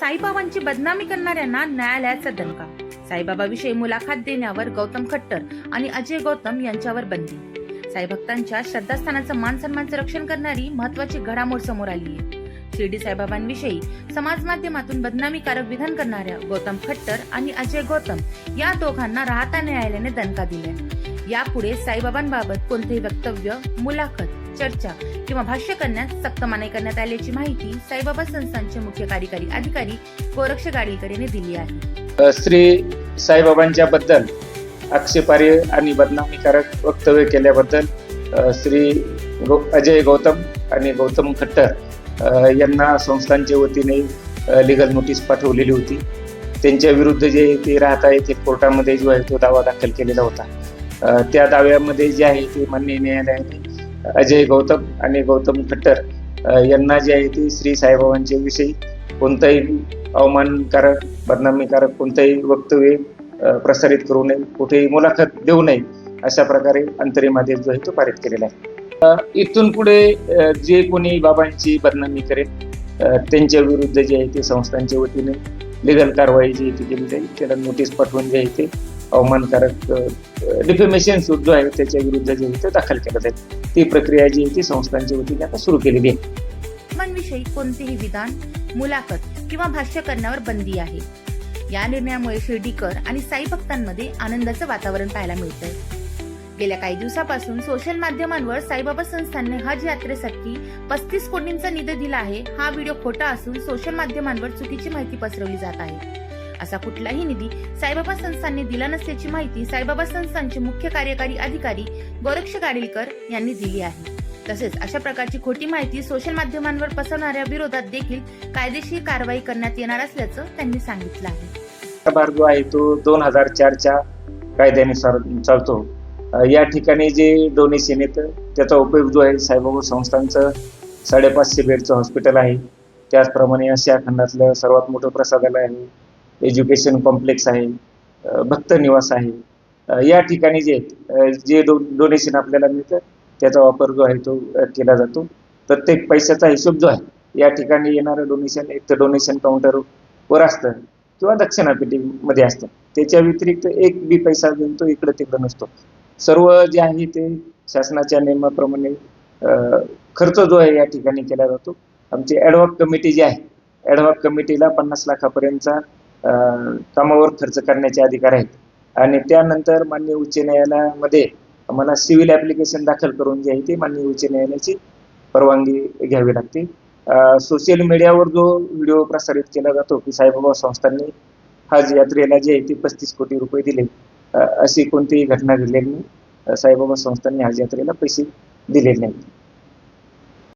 साईबाबांची बदनामी करणाऱ्यांना न्यायालयाचा दणका साईबाबाविषयी मुलाखत देण्यावर गौतम खट्टर आणि अजय गौतम यांच्यावर बंदी. साईभक्तांच्या श्रद्धास्थानाचं मान सन्मानचं रक्षण करणारी महत्वाची घडामोड समोर आली आहे शिर्डी साईबाबांविषयी समाज माध्यमातून बदनामीकारक विधान करणाऱ्या गौतम खट्टर आणि अजय गौतम या दोघांना राहता न्यायालयाने दणका दिलाय. यापुढे साईबाबांबाबत कोणतेही वक्तव्य मुलाखत चर्चा किंवा भाष्य करण्यास सक्त मनाई करण्यात आल्याची माहिती साईबाबा संस्थांचे मुख्य कार्यकारी अधिकारी गोरक्ष गाडीकर यांनी दिली आहे. श्री साईबाबांच्या बद्दल आक्षेपार्ह आणि बदनामीकारक वक्तव्य केल्याबद्दल श्री गौ अजय गौतम आणि गौतम खट्टर यांना संस्थांच्या वतीने लिगल नोटीस पाठवलेली होती. त्यांच्या विरुद्ध जे ते राहता येथे कोर्टामध्ये जो आहे तो दावा दाखल केलेला होता. त्या दाव्यामध्ये जे आहे ते माननीय न्यायालयाने अजय गौतम आणि गौतम खट्टर यांना जे आहे ते श्री साईबाबांच्या विषयी कोणताही अवमानकारक बदनामीकारक कोणतंही वक्तव्य प्रसारित करू नये कुठेही मुलाखत देऊ नये अशा प्रकारे अंतरिम आदेश जो आहे तो पारित केलेला आहे. इथून पुढे जे कोणी बाबांची बदनामी करेल त्यांच्या विरुद्ध जे आहे ते संस्थांच्या वतीने लिगल कारवाई जी आहे ती केली जाईल त्याला नोटीस पाठवून जे आहे ते अवमानकारक डिफेमेशन सूट जो आहे. त्याच्या विरुद्ध जे होते दाखल केलं जाईल. ती प्रक्रिया जी आहे ती संस्थांच्या वतीने आता सुरू केलेली आहे. विषयी कोणतेही विधान मुलाखत किंवा भाष्य करण्यावर बंदी आहे. या निर्णयामुळे शिर्डीकर आणि साई भक्तांमध्ये आनंदाचं वातावरण पाहायला मिळतंय. गेल्या काही दिवसापासून सोशल माध्यमांवर साईबाबा संस्थानने हज यात्रेसाठी पस्तीस कोटींचा निधी दिला आहे. हा व्हिडिओ खोटा असून सोशल माध्यमांवर चुकीची माहिती पसरवली जात आहे. असा कुठलाही निधी साईबाबा संस्थांनी दिला नसल्याची माहिती साईबाबा संस्थांचे मुख्य कार्यकारी अधिकारी गोरक्ष गाडीलकर यांनी दिली आहे. तसेच अशा प्रकारची खोटी माहिती सोशल माध्यमांवर पसरणाऱ्या विरोधात देखील कायदेशीर कारवाई करण्यात येणार असल्याचं त्यांनी सांगितलं आहे. कारभार जो आहे तो दोन हजार चारच्या कायद्यानुसार चालतो. या ठिकाणी जे डोनेशन येतं त्याचा उपयोग जो आहे साईबाबा संस्थांचं साडेपाचशे बेडचं हॉस्पिटल आहे. त्याचप्रमाणे आशिया खंडातलं सर्वात मोठं प्रसादालय आहे. एज्युकेशन कॉम्प्लेक्स आहे भक्त निवास आहे. या ठिकाणी जे जे डो डोनेशन आपल्याला मिळतं त्याचा वापर जो आहे तो केला जातो. प्रत्येक पैशाचा हिशोब जो आहे या ठिकाणी येणारं डोनेशन एक तर डोनेशन काउंटरवर असतं किंवा दक्षिणापेटीमध्ये असतं. त्याच्या व्यतिरिक्त एक बी पैसा जो तो इकडं तिकडं नसतो. सर्व जे आहे ते शासनाच्या नियमाप्रमाणे खर्च जो आहे या ठिकाणी केला जातो. आमची ॲडव्हॉक कमिटी जी आहे ॲडव्हॉक कमिटीला पन्नास लाखापर्यंतचा कामावर खर्च करण्याचे अधिकार आहेत. आणि त्यानंतर माननीय उच्च न्यायालयामध्ये मला सिव्हिल ॲप्लिकेशन दाखल करून जे आहे ते माननीय उच्च न्यायालयाची परवानगी घ्यावी लागते. सोशल मीडियावर जो व्हिडिओ प्रसारित केला जातो की साईबाबा संस्थांनी हज यात्रेला जे आहे ते पस्तीस कोटी रुपये दिले. अशी कोणतीही घटना घडलेली नाही. साईबाबा संस्थांनी हज यात्रेला पैसे दिलेले नाहीत.